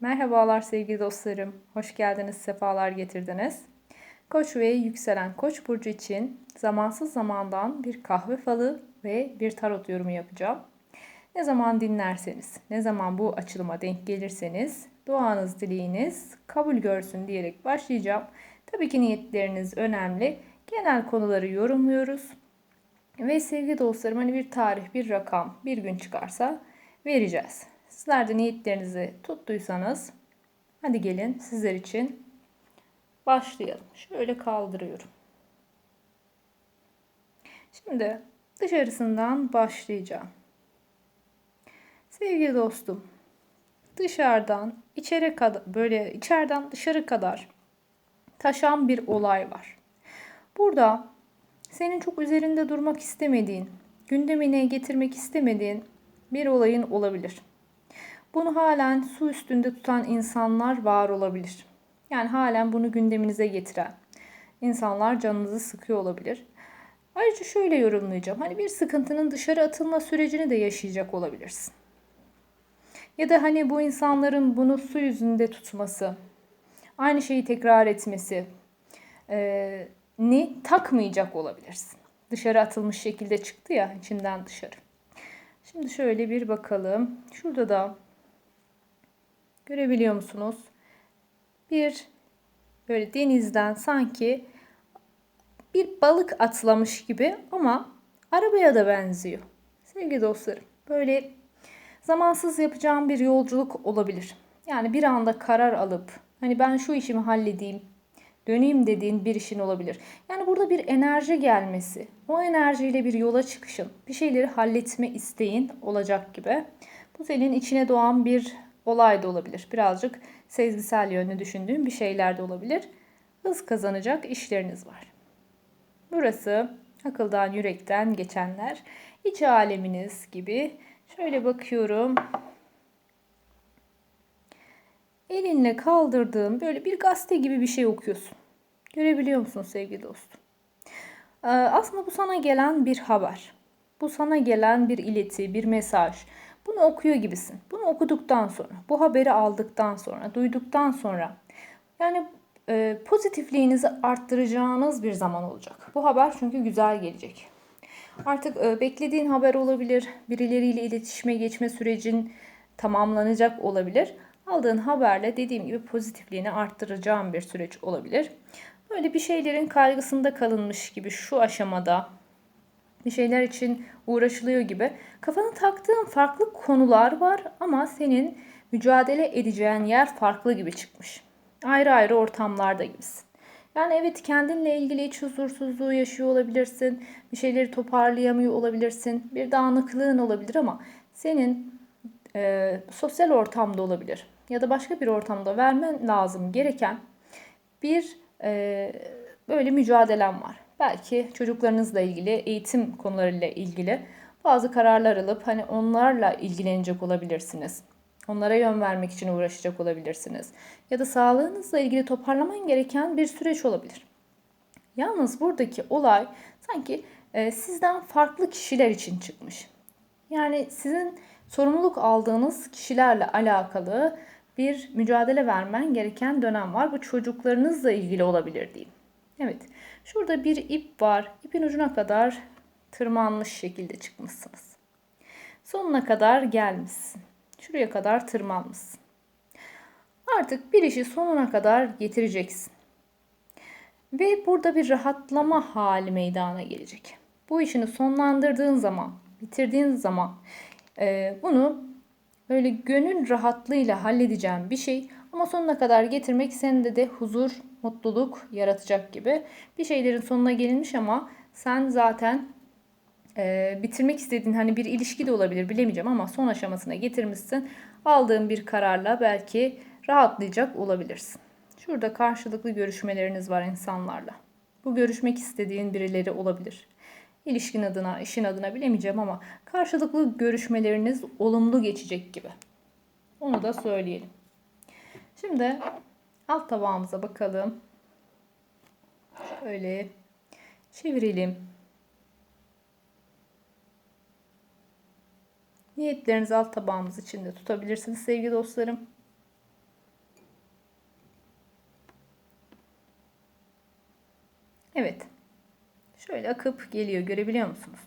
Merhabalar sevgili dostlarım. Hoş geldiniz, sefalar getirdiniz. Koç ve yükselen Koç burcu için zamansız zamandan bir kahve falı ve bir tarot yorumu yapacağım. Ne zaman dinlerseniz, ne zaman bu açılıma denk gelirseniz duanız, dileğiniz kabul görsün diyerek başlayacağım. Tabii ki niyetleriniz önemli. Genel konuları yorumluyoruz. Ve sevgili dostlarım hani bir tarih, bir rakam, bir gün çıkarsa vereceğiz. Sizler de niyetlerinizi tuttuysanız hadi gelin sizler için başlayalım. Şöyle kaldırıyorum. Şimdi dışarısından başlayacağım. Sevgili dostum, dışarıdan içeri kadar böyle içeriden dışarı kadar taşan bir olay var. Burada senin çok üzerinde durmak istemediğin, gündemine getirmek istemediğin bir olayın olabilir. Bunu halen su üstünde tutan insanlar var olabilir. Yani halen bunu gündeminize getiren insanlar canınızı sıkıyor olabilir. Ayrıca şöyle yorumlayacağım. Hani bir sıkıntının dışarı atılma sürecini de yaşayacak olabilirsin. Ya da hani bu insanların bunu su yüzünde tutması, aynı şeyi tekrar etmesi e, ni takmayacak olabilirsin. Dışarı atılmış şekilde çıktı ya içinden dışarı. Şimdi şöyle bir bakalım. Şurada da Görebiliyor musunuz? Bir böyle denizden sanki bir balık atlamış gibi ama arabaya da benziyor. Sevgili dostlarım böyle zamansız yapacağım bir yolculuk olabilir. Yani bir anda karar alıp hani ben şu işimi halledeyim, döneyim dediğin bir işin olabilir. Yani burada bir enerji gelmesi, o enerjiyle bir yola çıkışın, bir şeyleri halletme isteğin olacak gibi. Bu senin içine doğan bir olay da olabilir. Birazcık sezgisel yönlü düşündüğüm bir şeyler de olabilir. Hız kazanacak işleriniz var. Burası akıldan yürekten geçenler. İç aleminiz gibi. Şöyle bakıyorum. Elinle kaldırdığın böyle bir gazete gibi bir şey okuyorsun. Görebiliyor musun sevgili dostum? Ee, aslında bu sana gelen bir haber. Bu sana gelen bir ileti, bir mesaj. Bunu okuyor gibisin. Bunu okuduktan sonra, bu haberi aldıktan sonra, duyduktan sonra yani e, pozitifliğinizi arttıracağınız bir zaman olacak. Bu haber çünkü güzel gelecek. Artık e, beklediğin haber olabilir. Birileriyle iletişime geçme sürecin tamamlanacak olabilir. Aldığın haberle dediğim gibi pozitifliğini arttıracağın bir süreç olabilir. Böyle bir şeylerin kaygısında kalınmış gibi şu aşamada bir şeyler için uğraşılıyor gibi. Kafana taktığın farklı konular var ama senin mücadele edeceğin yer farklı gibi çıkmış. Ayrı ayrı ortamlarda gibisin. Yani evet kendinle ilgili iç huzursuzluğu yaşıyor olabilirsin. Bir şeyleri toparlayamıyor olabilirsin. Bir dağınıklığın olabilir ama senin e, sosyal ortamda olabilir. Ya da başka bir ortamda vermen lazım gereken bir e, böyle mücadelen var. Belki çocuklarınızla ilgili, eğitim konularıyla ilgili bazı kararlar alıp hani onlarla ilgilenecek olabilirsiniz. Onlara yön vermek için uğraşacak olabilirsiniz. Ya da sağlığınızla ilgili toparlaman gereken bir süreç olabilir. Yalnız buradaki olay sanki e, sizden farklı kişiler için çıkmış. Yani sizin sorumluluk aldığınız kişilerle alakalı bir mücadele vermen gereken dönem var. Bu çocuklarınızla ilgili olabilir diyeyim. Evet. Şurada bir ip var. İpin ucuna kadar tırmanmış şekilde çıkmışsınız. Sonuna kadar gelmişsin. Şuraya kadar tırmanmışsın. Artık bir işi sonuna kadar getireceksin. Ve burada bir rahatlama hali meydana gelecek. Bu işini sonlandırdığın zaman, bitirdiğin zaman e, bunu böyle gönül rahatlığıyla halledeceğin bir şey ama sonuna kadar getirmek sende de huzur, mutluluk yaratacak gibi bir şeylerin sonuna gelinmiş ama sen zaten e, bitirmek istediğin hani bir ilişki de olabilir bilemeyeceğim ama son aşamasına getirmişsin. Aldığın bir kararla belki rahatlayacak olabilirsin. Şurada karşılıklı görüşmeleriniz var insanlarla. Bu görüşmek istediğin birileri olabilir. İlişkin adına, işin adına bilemeyeceğim ama karşılıklı görüşmeleriniz olumlu geçecek gibi. Onu da söyleyelim. Şimdi alt tabağımıza bakalım. Şöyle çevirelim. Niyetlerinizi alt tabağımız içinde tutabilirsiniz sevgili dostlarım. Evet. Şöyle akıp geliyor görebiliyor musunuz?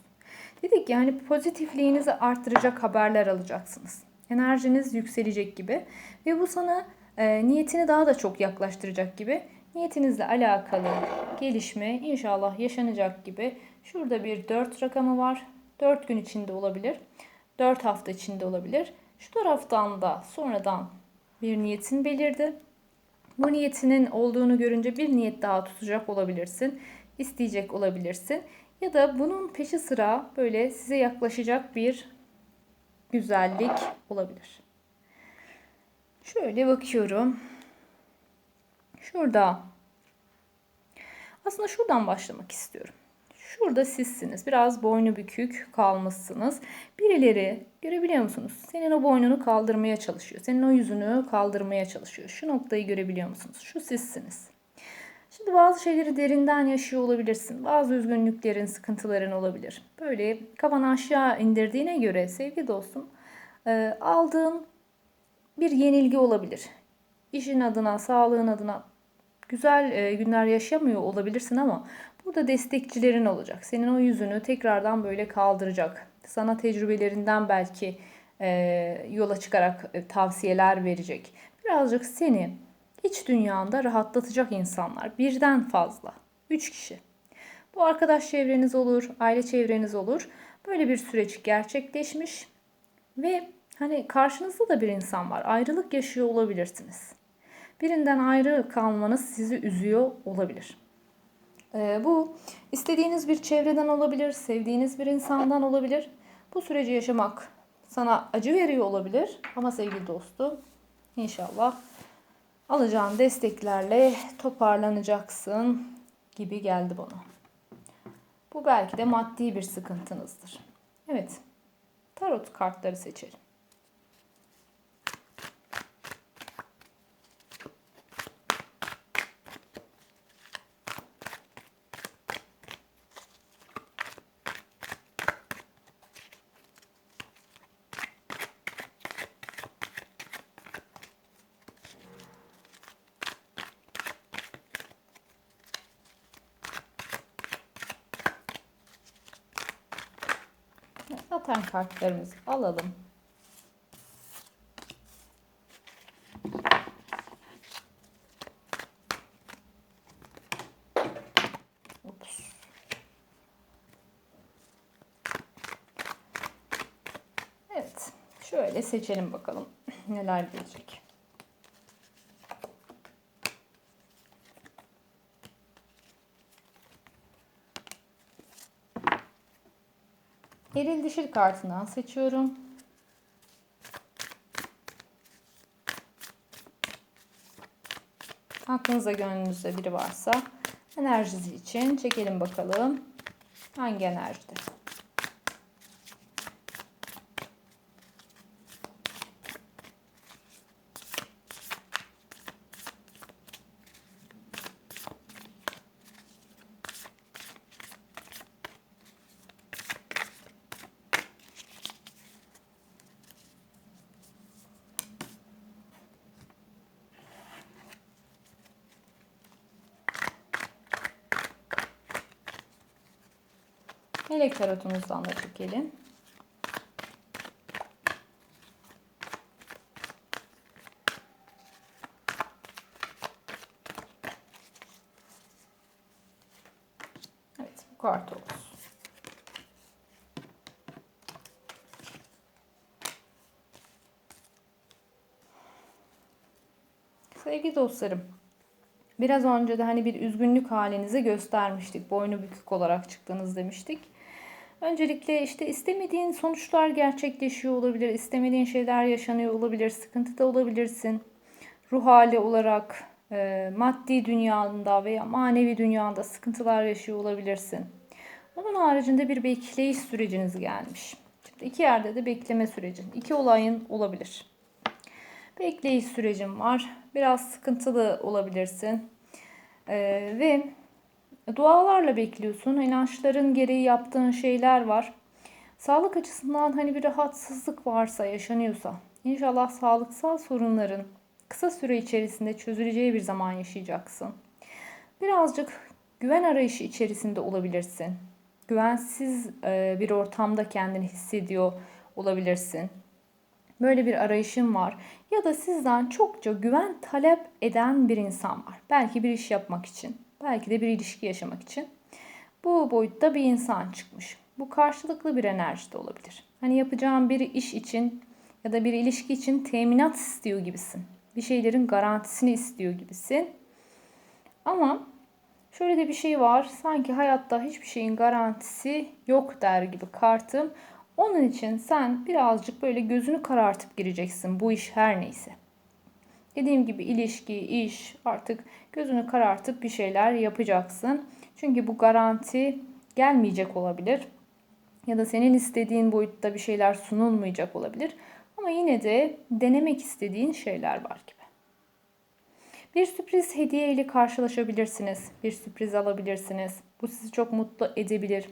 Dedik yani pozitifliğinizi arttıracak haberler alacaksınız. Enerjiniz yükselecek gibi ve bu sana e, niyetini daha da çok yaklaştıracak gibi. Niyetinizle alakalı gelişme inşallah yaşanacak gibi. Şurada bir 4 rakamı var. 4 gün içinde olabilir. 4 hafta içinde olabilir. Şu taraftan da sonradan bir niyetin belirdi. Bu niyetinin olduğunu görünce bir niyet daha tutacak olabilirsin. isteyecek olabilirsin. Ya da bunun peşi sıra böyle size yaklaşacak bir güzellik olabilir. Şöyle bakıyorum. Şurada. Aslında şuradan başlamak istiyorum. Şurada sizsiniz. Biraz boynu bükük kalmışsınız. Birileri görebiliyor musunuz? Senin o boynunu kaldırmaya çalışıyor. Senin o yüzünü kaldırmaya çalışıyor. Şu noktayı görebiliyor musunuz? Şu sizsiniz. Şimdi bazı şeyleri derinden yaşıyor olabilirsin. Bazı üzgünlüklerin, sıkıntıların olabilir. Böyle kafanı aşağı indirdiğine göre sevgi dostum e, aldığın bir yenilgi olabilir. İşin adına, sağlığın adına güzel e, günler yaşamıyor olabilirsin ama burada destekçilerin olacak. Senin o yüzünü tekrardan böyle kaldıracak. Sana tecrübelerinden belki e, yola çıkarak tavsiyeler verecek. Birazcık seni iç dünyanda rahatlatacak insanlar. Birden fazla. Üç kişi. Bu arkadaş çevreniz olur, aile çevreniz olur. Böyle bir süreç gerçekleşmiş ve hani karşınızda da bir insan var. Ayrılık yaşıyor olabilirsiniz. Birinden ayrı kalmanız sizi üzüyor olabilir. Ee, bu istediğiniz bir çevreden olabilir, sevdiğiniz bir insandan olabilir. Bu süreci yaşamak sana acı veriyor olabilir ama sevgili dostum inşallah alacağın desteklerle toparlanacaksın gibi geldi bana. Bu belki de maddi bir sıkıntınızdır. Evet. Tarot kartları seçelim. Zaten kartlarımızı alalım. Evet. Şöyle seçelim bakalım neler gelecek. Eril dişil kartından seçiyorum. Aklınıza gönlünüzde biri varsa enerjisi için çekelim bakalım. Hangi enerjide? Melek tarotumuzdan da çekelim. Evet, bu kart olsun. Sevgili dostlarım, biraz önce de hani bir üzgünlük halinizi göstermiştik. Boynu bükük olarak çıktınız demiştik. Öncelikle işte istemediğin sonuçlar gerçekleşiyor olabilir, istemediğin şeyler yaşanıyor olabilir, sıkıntıda olabilirsin. Ruh hali olarak e, maddi dünyanda veya manevi dünyanda sıkıntılar yaşıyor olabilirsin. Onun haricinde bir bekleyiş süreciniz gelmiş. Şimdi iki yerde de bekleme sürecin, iki olayın olabilir. Bekleyiş sürecin var. Biraz sıkıntılı olabilirsin. Ee, ve Dualarla bekliyorsun. İnançların gereği yaptığın şeyler var. Sağlık açısından hani bir rahatsızlık varsa, yaşanıyorsa inşallah sağlıksal sorunların kısa süre içerisinde çözüleceği bir zaman yaşayacaksın. Birazcık güven arayışı içerisinde olabilirsin. Güvensiz e, bir ortamda kendini hissediyor olabilirsin. Böyle bir arayışın var. Ya da sizden çokça güven talep eden bir insan var. Belki bir iş yapmak için, belki de bir ilişki yaşamak için. Bu boyutta bir insan çıkmış. Bu karşılıklı bir enerji de olabilir. Hani yapacağın bir iş için ya da bir ilişki için teminat istiyor gibisin. Bir şeylerin garantisini istiyor gibisin. Ama şöyle de bir şey var. Sanki hayatta hiçbir şeyin garantisi yok der gibi kartım. Onun için sen birazcık böyle gözünü karartıp gireceksin bu iş her neyse. Dediğim gibi ilişki, iş artık gözünü karartıp bir şeyler yapacaksın. Çünkü bu garanti gelmeyecek olabilir. Ya da senin istediğin boyutta bir şeyler sunulmayacak olabilir. Ama yine de denemek istediğin şeyler var gibi. Bir sürpriz hediye ile karşılaşabilirsiniz. Bir sürpriz alabilirsiniz. Bu sizi çok mutlu edebilir.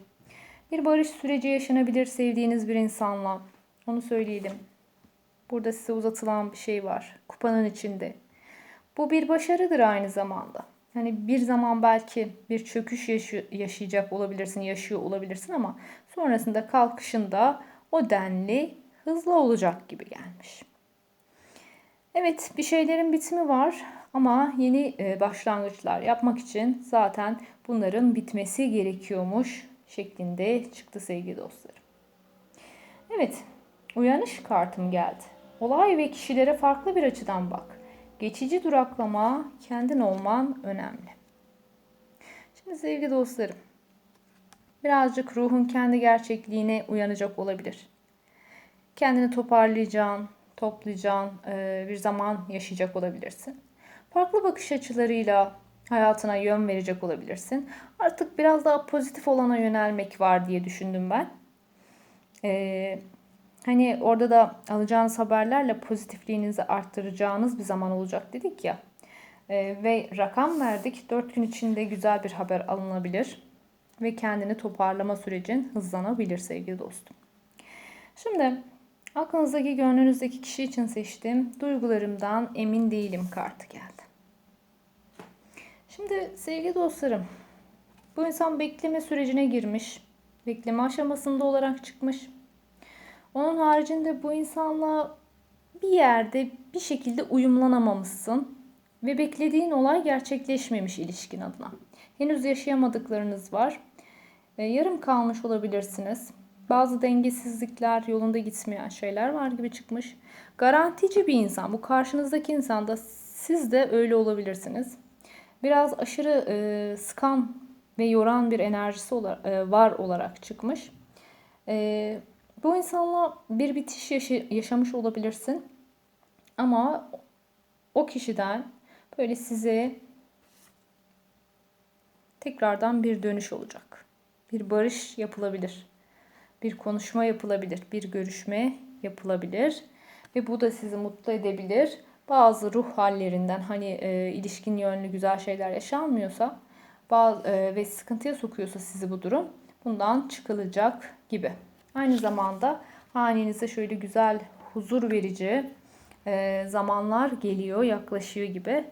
Bir barış süreci yaşanabilir sevdiğiniz bir insanla. Onu söyleyelim. Burada size uzatılan bir şey var. Kupanın içinde. Bu bir başarıdır aynı zamanda. Hani bir zaman belki bir çöküş yaşayacak olabilirsin, yaşıyor olabilirsin ama sonrasında kalkışında o denli hızlı olacak gibi gelmiş. Evet, bir şeylerin bitimi var ama yeni e, başlangıçlar yapmak için zaten bunların bitmesi gerekiyormuş şeklinde çıktı sevgili dostlarım. Evet, uyanış kartım geldi. Olay ve kişilere farklı bir açıdan bak. Geçici duraklama, kendin olman önemli. Şimdi sevgili dostlarım, birazcık ruhun kendi gerçekliğine uyanacak olabilir. Kendini toparlayacağın, toplayacağın bir zaman yaşayacak olabilirsin. Farklı bakış açılarıyla hayatına yön verecek olabilirsin. Artık biraz daha pozitif olana yönelmek var diye düşündüm ben. Ee, hani orada da alacağınız haberlerle pozitifliğinizi arttıracağınız bir zaman olacak dedik ya. Ee, ve rakam verdik. 4 gün içinde güzel bir haber alınabilir. Ve kendini toparlama sürecin hızlanabilir sevgili dostum. Şimdi aklınızdaki gönlünüzdeki kişi için seçtim. Duygularımdan emin değilim kartı geldi. Şimdi sevgili dostlarım, bu insan bekleme sürecine girmiş. Bekleme aşamasında olarak çıkmış. Onun haricinde bu insanla bir yerde bir şekilde uyumlanamamışsın ve beklediğin olay gerçekleşmemiş ilişkin adına. Henüz yaşayamadıklarınız var. E, yarım kalmış olabilirsiniz. Bazı dengesizlikler, yolunda gitmeyen şeyler var gibi çıkmış. Garantici bir insan. Bu karşınızdaki insan da siz de öyle olabilirsiniz biraz aşırı e, sıkan ve yoran bir enerjisi olar, e, var olarak çıkmış. E, bu insanla bir bitiş yaşamış olabilirsin. Ama o kişiden böyle size tekrardan bir dönüş olacak. Bir barış yapılabilir. Bir konuşma yapılabilir. Bir görüşme yapılabilir. Ve bu da sizi mutlu edebilir bazı ruh hallerinden hani e, ilişkin yönlü güzel şeyler yaşanmıyorsa bazı, e, ve sıkıntıya sokuyorsa sizi bu durum bundan çıkılacak gibi. Aynı zamanda hanenize şöyle güzel huzur verici e, zamanlar geliyor, yaklaşıyor gibi.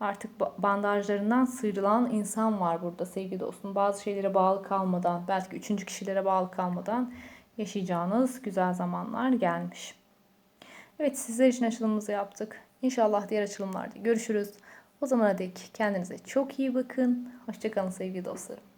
Artık bandajlarından sıyrılan insan var burada sevgili dostum. Bazı şeylere bağlı kalmadan, belki üçüncü kişilere bağlı kalmadan yaşayacağınız güzel zamanlar gelmiş. Evet sizler için açılımımızı yaptık. İnşallah diğer açılımlarda görüşürüz. O zamana dek kendinize çok iyi bakın. Hoşçakalın sevgili dostlarım.